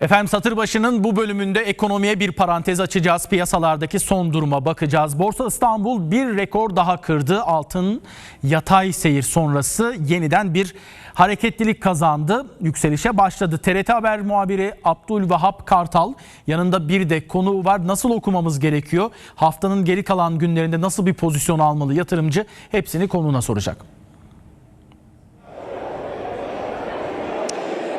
Efendim satır başının bu bölümünde ekonomiye bir parantez açacağız. Piyasalardaki son duruma bakacağız. Borsa İstanbul bir rekor daha kırdı. Altın yatay seyir sonrası yeniden bir hareketlilik kazandı. Yükselişe başladı. TRT Haber muhabiri Abdülvahap Kartal yanında bir de konu var. Nasıl okumamız gerekiyor? Haftanın geri kalan günlerinde nasıl bir pozisyon almalı yatırımcı? Hepsini konuğuna soracak.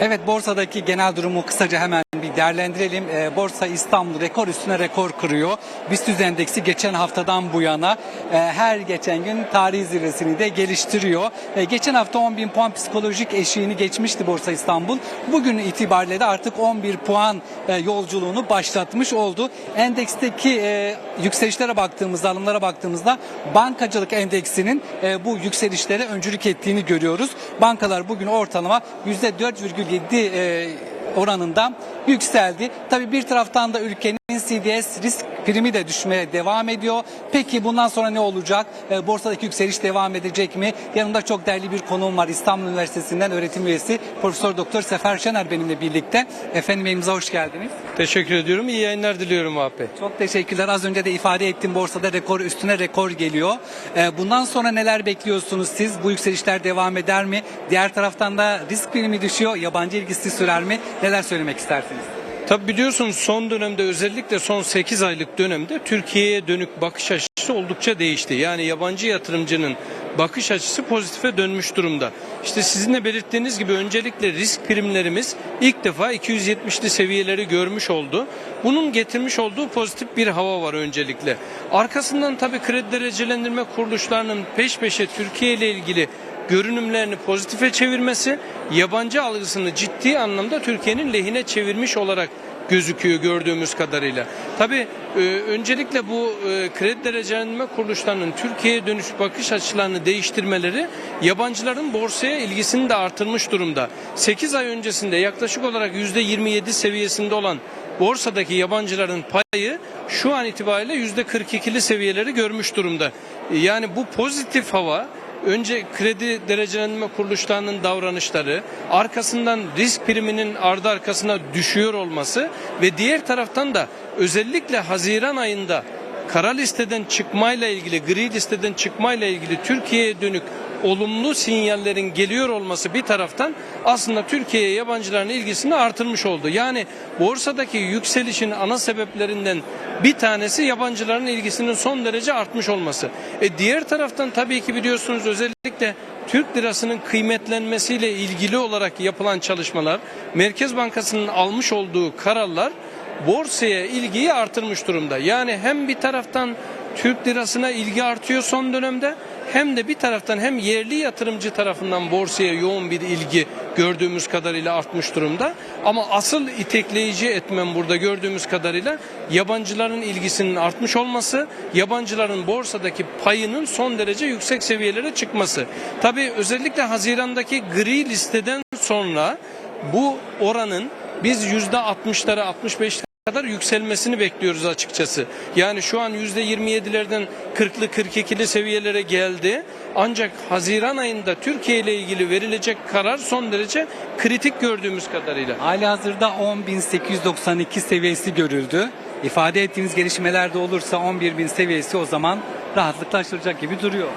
Evet borsadaki genel durumu kısaca hemen bir değerlendirelim. E, Borsa İstanbul rekor üstüne rekor kırıyor. BIST endeksi geçen haftadan bu yana e, her geçen gün tarih zirvesini de geliştiriyor. E, geçen hafta 10 bin puan psikolojik eşiğini geçmişti Borsa İstanbul. Bugün itibariyle de artık 11 puan e, yolculuğunu başlatmış oldu. Endeksteki e, yükselişlere baktığımızda, alımlara baktığımızda bankacılık endeksinin e, bu yükselişlere öncülük ettiğini görüyoruz. Bankalar bugün ortalama %4,3 %1,7 e, oranında yükseldi. Tabii bir taraftan da ülkenin CDS risk primi de düşmeye devam ediyor. Peki bundan sonra ne olacak? E, borsadaki yükseliş devam edecek mi? Yanımda çok değerli bir konuğum var. İstanbul Üniversitesi'nden öğretim üyesi Profesör Doktor Sefer Şener benimle birlikte. Efendim elimize hoş geldiniz. Teşekkür ediyorum. İyi yayınlar diliyorum abi. Çok teşekkürler. Az önce de ifade ettim borsada rekor üstüne rekor geliyor. Ee, Bundan sonra neler bekliyorsunuz siz? Bu yükselişler devam eder mi? Diğer taraftan da risk primi düşüyor. Yabancı ilgisi sürer mi? Neler söylemek istersiniz? Tabi biliyorsunuz son dönemde özellikle son 8 aylık dönemde Türkiye'ye dönük bakış açısı oldukça değişti. Yani yabancı yatırımcının bakış açısı pozitife dönmüş durumda. İşte sizin de belirttiğiniz gibi öncelikle risk primlerimiz ilk defa 270'li seviyeleri görmüş oldu. Bunun getirmiş olduğu pozitif bir hava var öncelikle. Arkasından tabi kredi derecelendirme kuruluşlarının peş peşe Türkiye ile ilgili görünümlerini pozitife çevirmesi yabancı algısını ciddi anlamda Türkiye'nin lehine çevirmiş olarak gözüküyor gördüğümüz kadarıyla. Tabii e, öncelikle bu e, kredi derecelendirme kuruluşlarının Türkiye'ye dönüş bakış açılarını değiştirmeleri yabancıların borsaya ilgisini de artırmış durumda. 8 ay öncesinde yaklaşık olarak %27 seviyesinde olan borsadaki yabancıların payı şu an itibariyle %42'li seviyeleri görmüş durumda. Yani bu pozitif hava önce kredi derecelendirme kuruluşlarının davranışları, arkasından risk priminin ardı arkasına düşüyor olması ve diğer taraftan da özellikle Haziran ayında kara listeden çıkmayla ilgili, gri listeden çıkmayla ilgili Türkiye'ye dönük olumlu sinyallerin geliyor olması bir taraftan aslında Türkiye'ye yabancıların ilgisini artırmış oldu. Yani borsadaki yükselişin ana sebeplerinden bir tanesi yabancıların ilgisinin son derece artmış olması. E diğer taraftan tabii ki biliyorsunuz özellikle Türk lirasının kıymetlenmesiyle ilgili olarak yapılan çalışmalar, Merkez Bankası'nın almış olduğu kararlar borsaya ilgiyi artırmış durumda. Yani hem bir taraftan Türk lirasına ilgi artıyor son dönemde hem de bir taraftan hem yerli yatırımcı tarafından borsaya yoğun bir ilgi gördüğümüz kadarıyla artmış durumda. Ama asıl itekleyici etmen burada gördüğümüz kadarıyla yabancıların ilgisinin artmış olması, yabancıların borsadaki payının son derece yüksek seviyelere çıkması. Tabii özellikle Haziran'daki gri listeden sonra bu oranın biz %60'lara 65'lere kadar yükselmesini bekliyoruz açıkçası. Yani şu an %27'lerden 40'lı 42'li seviyelere geldi. Ancak Haziran ayında Türkiye ile ilgili verilecek karar son derece kritik gördüğümüz kadarıyla. Hali hazırda 10.892 seviyesi görüldü. İfade ettiğiniz gelişmeler de olursa 11.000 seviyesi o zaman rahatlıkla aşılacak gibi duruyor.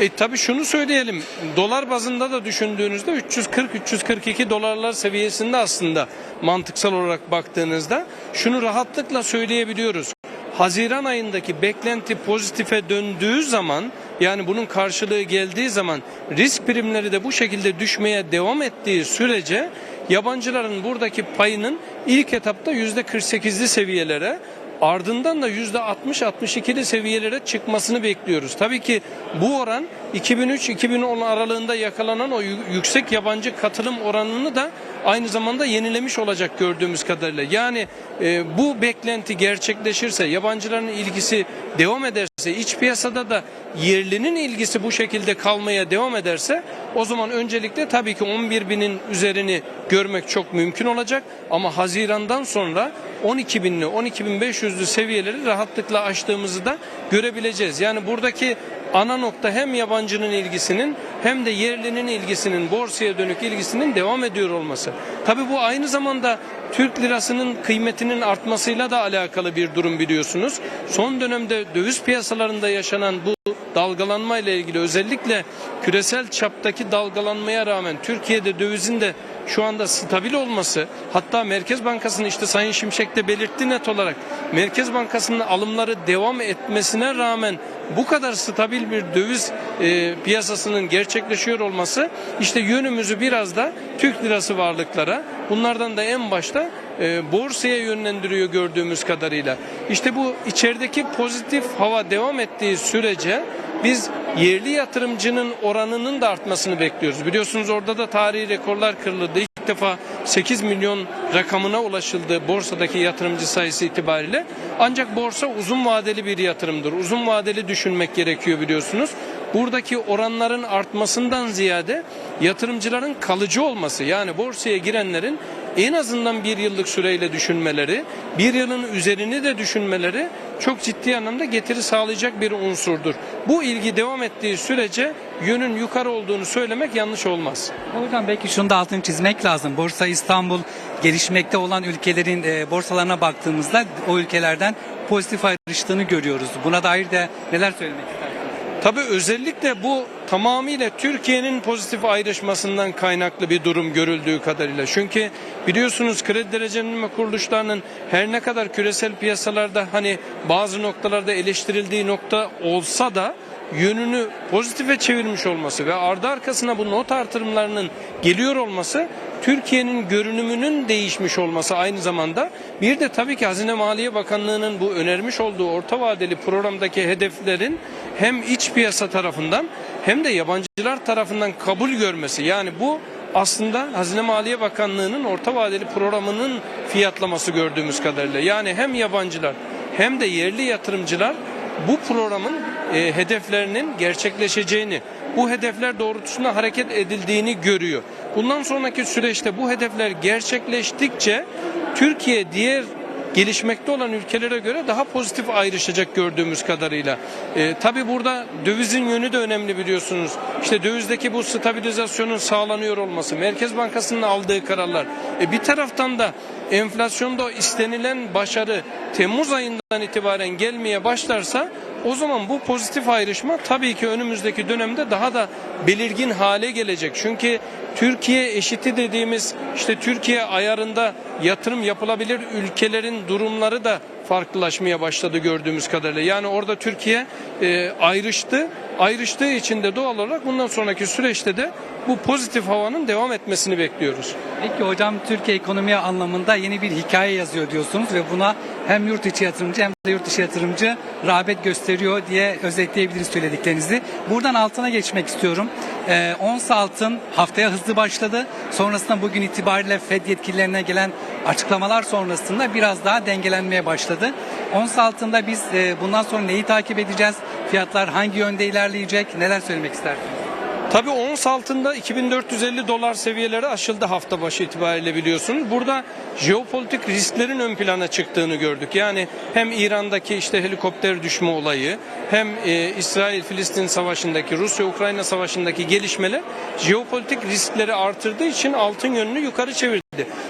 E tabii şunu söyleyelim. Dolar bazında da düşündüğünüzde 340-342 dolarlar seviyesinde aslında mantıksal olarak baktığınızda şunu rahatlıkla söyleyebiliyoruz. Haziran ayındaki beklenti pozitife döndüğü zaman yani bunun karşılığı geldiği zaman risk primleri de bu şekilde düşmeye devam ettiği sürece yabancıların buradaki payının ilk etapta %48'li seviyelere ardından da %60-62'li seviyelere çıkmasını bekliyoruz. Tabii ki bu oran 2003-2010 aralığında yakalanan o yü- yüksek yabancı katılım oranını da aynı zamanda yenilemiş olacak gördüğümüz kadarıyla. Yani e, bu beklenti gerçekleşirse, yabancıların ilgisi devam ederse, iç piyasada da yerlinin ilgisi bu şekilde kalmaya devam ederse o zaman öncelikle tabii ki 11 binin üzerini görmek çok mümkün olacak ama Haziran'dan sonra 12 binli 12.500'lü seviyeleri rahatlıkla aştığımızı da görebileceğiz. Yani buradaki ana nokta hem yabancının ilgisinin hem de yerlinin ilgisinin borsaya dönük ilgisinin devam ediyor olması. Tabii bu aynı zamanda Türk lirasının kıymetinin artmasıyla da alakalı bir durum biliyorsunuz. Son dönemde döviz piyasalarında yaşanan bu dalgalanma ile ilgili özellikle küresel çaptaki dalgalanmaya rağmen Türkiye'de dövizin de şu anda stabil olması hatta Merkez Bankası'nın işte Sayın Şimşek de belirtti net olarak Merkez Bankası'nın alımları devam etmesine rağmen bu kadar stabil bir döviz e, piyasasının gerçekleşiyor olması işte yönümüzü biraz da Türk lirası varlıklara bunlardan da en başta e, borsaya yönlendiriyor gördüğümüz kadarıyla. İşte bu içerideki pozitif hava devam ettiği sürece biz yerli yatırımcının oranının da artmasını bekliyoruz. Biliyorsunuz orada da tarihi rekorlar kırıldı. İlk defa 8 milyon rakamına ulaşıldı borsadaki yatırımcı sayısı itibariyle. Ancak borsa uzun vadeli bir yatırımdır. Uzun vadeli düşünmek gerekiyor biliyorsunuz. Buradaki oranların artmasından ziyade yatırımcıların kalıcı olması yani borsaya girenlerin en azından bir yıllık süreyle düşünmeleri, bir yılın üzerini de düşünmeleri çok ciddi anlamda getiri sağlayacak bir unsurdur. Bu ilgi devam ettiği sürece yönün yukarı olduğunu söylemek yanlış olmaz. Hocam belki şunu da altını çizmek lazım. Borsa İstanbul gelişmekte olan ülkelerin e, borsalarına baktığımızda o ülkelerden pozitif ayrıştığını görüyoruz. Buna dair de neler söylemek istersiniz? Tabii özellikle bu tamamıyla Türkiye'nin pozitif ayrışmasından kaynaklı bir durum görüldüğü kadarıyla. Çünkü biliyorsunuz kredi derecelenme kuruluşlarının her ne kadar küresel piyasalarda hani bazı noktalarda eleştirildiği nokta olsa da yönünü pozitife çevirmiş olması ve ardı arkasına bu not artırımlarının geliyor olması Türkiye'nin görünümünün değişmiş olması aynı zamanda bir de tabii ki Hazine Maliye Bakanlığı'nın bu önermiş olduğu orta vadeli programdaki hedeflerin hem iç piyasa tarafından hem de yabancılar tarafından kabul görmesi. Yani bu aslında Hazine Maliye Bakanlığı'nın orta vadeli programının fiyatlaması gördüğümüz kadarıyla. Yani hem yabancılar hem de yerli yatırımcılar bu programın e, hedeflerinin gerçekleşeceğini, bu hedefler doğrultusunda hareket edildiğini görüyor. Bundan sonraki süreçte bu hedefler gerçekleştikçe Türkiye diğer gelişmekte olan ülkelere göre daha pozitif ayrışacak gördüğümüz kadarıyla. E, Tabi burada dövizin yönü de önemli biliyorsunuz. İşte dövizdeki bu stabilizasyonun sağlanıyor olması, Merkez Bankası'nın aldığı kararlar. E, bir taraftan da enflasyonda istenilen başarı Temmuz ayından itibaren gelmeye başlarsa o zaman bu pozitif ayrışma tabii ki önümüzdeki dönemde daha da belirgin hale gelecek. Çünkü Türkiye eşiti dediğimiz işte Türkiye ayarında yatırım yapılabilir ülkelerin durumları da farklılaşmaya başladı gördüğümüz kadarıyla. Yani orada Türkiye e, ayrıştı. Ayrıştığı için de doğal olarak bundan sonraki süreçte de bu pozitif havanın devam etmesini bekliyoruz. Peki hocam Türkiye ekonomi anlamında yeni bir hikaye yazıyor diyorsunuz ve buna hem yurt içi yatırımcı hem de yurt dışı yatırımcı rağbet gösteriyor diye özetleyebiliriz söylediklerinizi. Buradan altına geçmek istiyorum. Ee, ons altın haftaya hızlı başladı. Sonrasında bugün itibariyle Fed yetkililerine gelen açıklamalar sonrasında biraz daha dengelenmeye başladı. Ons altında biz e, bundan sonra neyi takip edeceğiz? Fiyatlar hangi yönde ilerleyecek? Neler söylemek istersiniz? Tabii ons altında 2450 dolar seviyeleri aşıldı hafta başı itibariyle biliyorsunuz. Burada jeopolitik risklerin ön plana çıktığını gördük. Yani hem İran'daki işte helikopter düşme olayı hem e, İsrail-Filistin savaşındaki Rusya-Ukrayna savaşındaki gelişmeler jeopolitik riskleri artırdığı için altın yönünü yukarı çevirdi.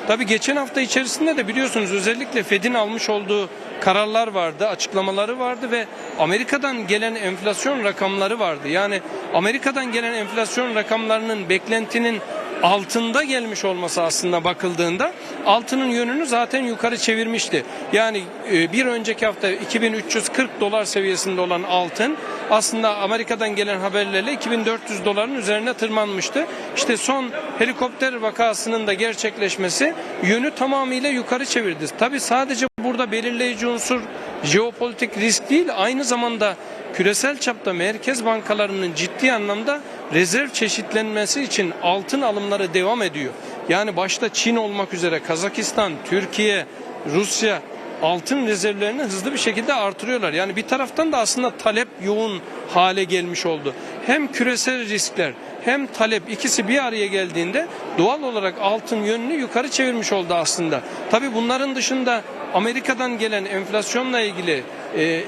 Tabii geçen hafta içerisinde de biliyorsunuz özellikle Fed'in almış olduğu kararlar vardı, açıklamaları vardı ve Amerika'dan gelen enflasyon rakamları vardı. Yani Amerika'dan gelen enflasyon rakamlarının beklentinin altında gelmiş olması aslında bakıldığında altının yönünü zaten yukarı çevirmişti. Yani e, bir önceki hafta 2340 dolar seviyesinde olan altın aslında Amerika'dan gelen haberlerle 2400 doların üzerine tırmanmıştı. İşte son helikopter vakasının da gerçekleşmesi yönü tamamıyla yukarı çevirdi. Tabi sadece burada belirleyici unsur jeopolitik risk değil aynı zamanda küresel çapta merkez bankalarının ciddi anlamda rezerv çeşitlenmesi için altın alımları devam ediyor. Yani başta Çin olmak üzere Kazakistan, Türkiye, Rusya altın rezervlerini hızlı bir şekilde artırıyorlar. Yani bir taraftan da aslında talep yoğun hale gelmiş oldu. Hem küresel riskler hem talep ikisi bir araya geldiğinde doğal olarak altın yönünü yukarı çevirmiş oldu aslında. Tabii bunların dışında Amerika'dan gelen enflasyonla ilgili e, e,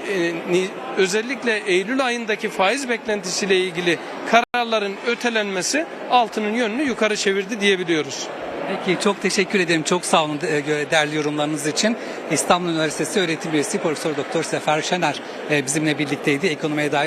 özellikle Eylül ayındaki faiz beklentisiyle ilgili kararların ötelenmesi altının yönünü yukarı çevirdi diyebiliyoruz. Peki çok teşekkür ederim. Çok sağ olun e, değerli yorumlarınız için. İstanbul Üniversitesi öğretim üyesi Profesör Doktor Sefer Şener e, bizimle birlikteydi. Ekonomiye dair